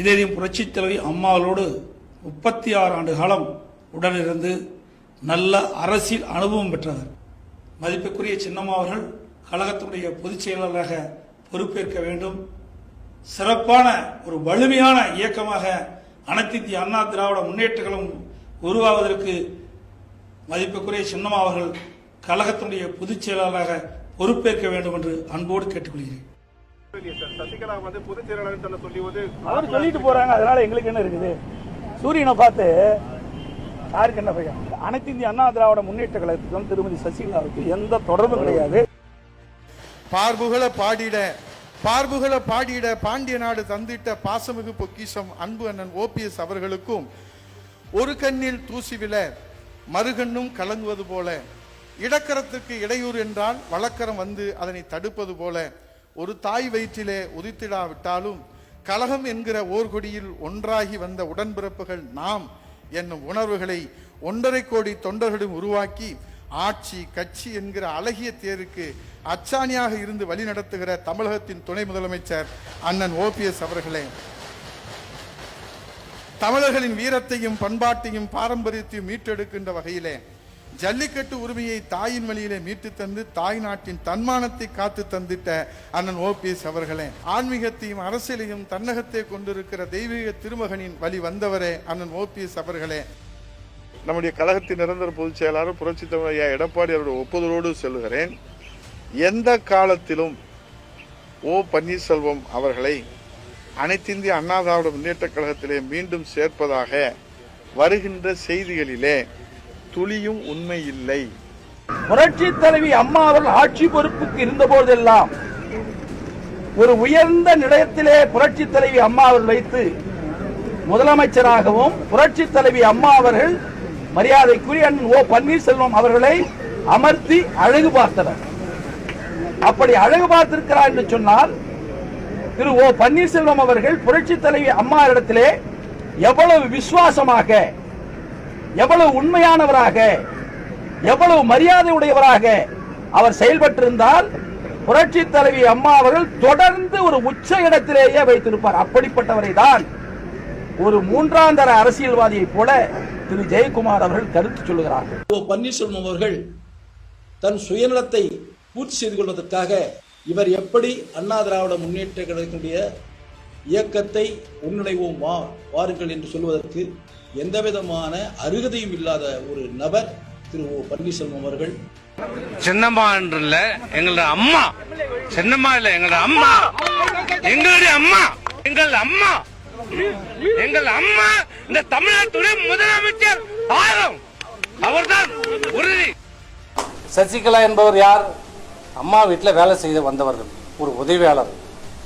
இதயம் புரட்சித் தலைவி அம்மாவளோடு முப்பத்தி ஆறு ஆண்டு காலம் உடனிருந்து நல்ல அரசியல் அனுபவம் பெற்றவர் மதிப்புக்குரிய சின்னம்மா அவர்கள் கழகத்தினுடைய பொதுச் செயலாளராக பொறுப்பேற்க வேண்டும். சிறப்பான ஒரு வலிமையான இயக்கமாக அனைத்து இந்திய அண்ணா திராவிட முன்னேற்றங்களும் உருவாவதற்கு மதிப்புக்குரிய சின்னம்மா அவர்கள் கழகத்தினுடைய பொதுச் செயலாளராக பொறுப்பேற்க வேண்டும் என்று அன்போடு கேட்டுக்கொள்கிறேன். சசிகலா வந்து பொதுச் செயலாளர் தன்னை சொல்லுவது அவர் சொல்லிட்டு போறாங்க அதனால எங்களுக்கு என்ன இருக்குது? சூரியனை பார்த்து யாருக்கு என்ன பையன் அனைத்து இந்திய அண்ணா திராவிட முன்னேற்ற கழகத்துக்கும் திருமதி சசிகலாவுக்கு எந்த தொடர்பும் கிடையாது. பார்புகள பாடிட பார்புகள பாடிட பாண்டிய நாடு தந்திட்ட பாசமிகு பொக்கிஷம் அன்பு அண்ணன் ஓபிஎஸ் அவர்களுக்கும் ஒரு கண்ணில் தூசி விழ மறுகண்ணும் கலங்குவது போல இடக்கரத்துக்கு இடையூறு என்றால் வழக்கரம் வந்து அதனை தடுப்பது போல ஒரு தாய் வயிற்றிலே உதித்திடாவிட்டாலும் கலகம் என்கிற ஓர்கொடியில் ஒன்றாகி வந்த உடன்பிறப்புகள் நாம் என்னும் உணர்வுகளை ஒன்றரை கோடி தொண்டர்களும் உருவாக்கி ஆட்சி கட்சி என்கிற அழகிய தேருக்கு அச்சாணியாக இருந்து வழிநடத்துகிற தமிழகத்தின் துணை முதலமைச்சர் அண்ணன் ஓபிஎஸ் அவர்களே. தமிழர்களின் வீரத்தையும் பண்பாட்டையும் பாரம்பரியத்தையும் மீட்டெடுக்கின்ற வகையிலே ஜல்லிக்கட்டு உரிமையை தாயின் வழியிலே மீட்டு தந்து தாய் நாட்டின் தன்மானத்தை காத்து தந்திட்ட அண்ணன் ஓபிஎஸ் அவர்களே ஆன்மீகத்தையும் அரசியலையும் தன்னகத்தை கொண்டிருக்கிற தெய்வீக திருமகனின் வழி வந்தவரே அண்ணன் ஓபிஎஸ் அவர்களே. நம்முடைய கழகத்தின் நிரந்தர பொதுச் செயலாளர் புரட்சி தலைவர் ஐயா எடப்பாடி அவருடைய ஒப்புதலோடு சொல்லுகிறேன் எந்த காலத்திலும் ஓ பன்னீர்செல்வம் அவர்களை அனைத்திந்திய அண்ணா திராவிட முன்னேற்ற கழகத்திலே மீண்டும் சேர்ப்பதாக வருகின்ற செய்திகளிலே துளியும் உண்மை இல்லை புரட்சி தலைவி அம்மா அவர்கள் ஆட்சி பொறுப்புக்கு இருந்த போதெல்லாம் ஒரு உயர்ந்த நிலையத்திலே புரட்சி தலைவி அம்மா அவர்கள் வைத்து முதலமைச்சராகவும் புரட்சி தலைவி அம்மா அவர்கள் மரியாதைக்குரிய அண்ணன் ஓ பன்னீர்செல்வம் அவர்களை அமர்த்தி அழகு பார்த்தனர். அப்படி அழகு பார்த்திருக்கிறார் என்று சொன்னால் திரு ஓ பன்னீர்செல்வம் அவர்கள் புரட்சி தலைவி அம்மா இடத்திலே எவ்வளவு விசுவாசமாக எவ்வளவு உண்மையானவராக எவ்வளவு மரியாதை உடையவராக அவர் செயல்பட்டிருந்தால் புரட்சி தலைவி அம்மா அவர்கள் தொடர்ந்து ஒரு உச்ச இடத்திலேயே வைத்திருப்பார். அப்படிப்பட்டவரை தான் ஒரு மூன்றாந்தர அரசியல்வாதியைப் போல திரு. ஜெயக்குமார் அவர்கள் கருத்து சொல்லுகிறார்கள். ஓ பன்னீர்செல்வம் அவர்கள் தன் சுயநலத்தை பூர்த்தி செய்து கொள்வதற்காக இவர் எப்படி அண்ணா திராவிட முன்னேற்ற கழகத்தினுடைய இயக்கத்தை ஒன்றிணைவோம் வா வாருங்கள் என்று சொல்வதற்கு எந்தவிதமான அருகதையும் இல்லாத ஒரு நபர் திரு ஓ பன்னீர்செல்வம் அவர்கள். சின்னம்மா இல்ல எங்களோட அம்மா. சின்னம்மா இல்ல எங்களோட அம்மா. எங்களுடைய அம்மா. எங்கள் அம்மா. எங்கள் அம்மா இந்த தமிழ்நாட்டுடைய முதலமைச்சர் ஆகும். அவர்தான் உறுதி. சசிகலா என்பவர் யார்? அம்மா வீட்டில் வேலை செய்து வந்தவர்கள் ஒரு உதவியாளர்.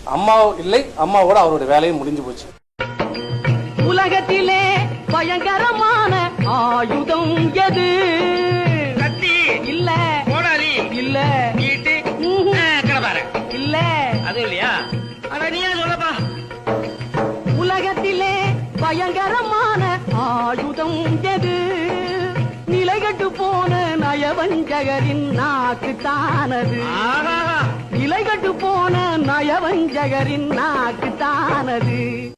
அம்மா இல்லை அம்மாவோட அவருடைய வேலையும் முடிஞ்சு போச்சு. உலகத்திலே பயங்கரமான ஆயுதம் எது? கத்தி இல்ல. கோடாலி இல்ல. கிடப்பாரு இல்ல. அது இல்லையா? அட நீயே சொல்லப்பா. உலகத்திலே பயங்கரமான ஆயுதம் எது? நிலைகட்டு போன நயவஞ்சகரின் நாக்கு தானது ஆஹா நிலைகட்டு போன நயவஞ்சகரின் நாக்கு தானது